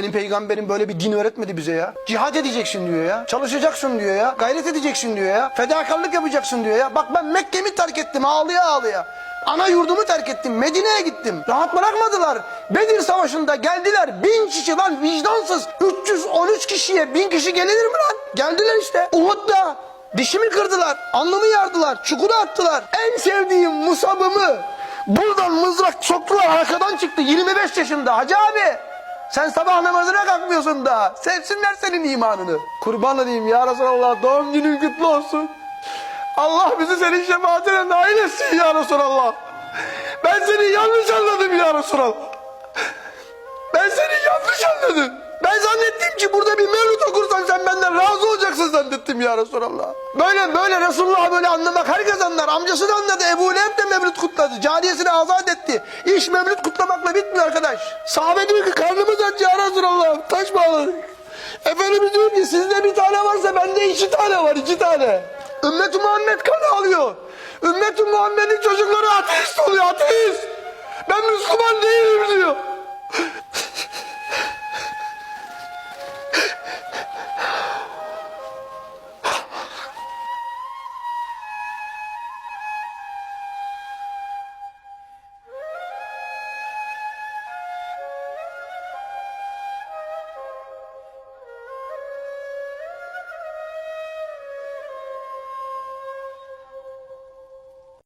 Benim peygamberim böyle bir din öğretmedi bize ya. Cihad edeceksin diyor ya. Çalışacaksın diyor ya. Gayret edeceksin diyor ya. Fedakarlık yapacaksın diyor ya. Bak ben Mekke'mi terk ettim ağlıya ağlıya. Ana yurdumu terk ettim. Medine'ye gittim. Rahat bırakmadılar. Bedir Savaşı'nda geldiler. Bin kişi lan vicdansız. 313 kişiye bin kişi gelinir mi lan? Geldiler işte. Uhud'da dişimi kırdılar. Alnımı yardılar. Çukura attılar. En sevdiğim musabımı buradan mızrak soktular. Arkadan çıktı. 25 yaşında. Hacı abi. Sen sabah namazına kalkmıyorsun da. Sevsinler senin imanını. Kurban olayım ya Resulallah. Doğum günün kutlu olsun. Allah bizi senin şefaatine nail etsin ya Resulallah. Ben seni yanlış anladım ya Resulallah. Ben seni yanlış anladım. Ben zannettim ki burada bir mevlüt okursan sen benden razı olacaksın zannettim ya Resulallah. Böyle böyle Resulullah böyle anlamak herkes anlar. Amcası da anladı. Ebu Leheb de mevlüt kutladı. Cariyesini azat etti. İş mevlüt kutlamakla bitmiyor arkadaş. Sahabe diyor ki karnımız aç ya Resulallah. Taş bağladık. Efendimiz diyor ki sizde bir tane varsa bende iki tane var iki tane. Ümmet-i Muhammed kan alıyor. Ümmet-i Muhammed'in çocukları ateist oluyor ateist. Ben Müslüman değilim diyor.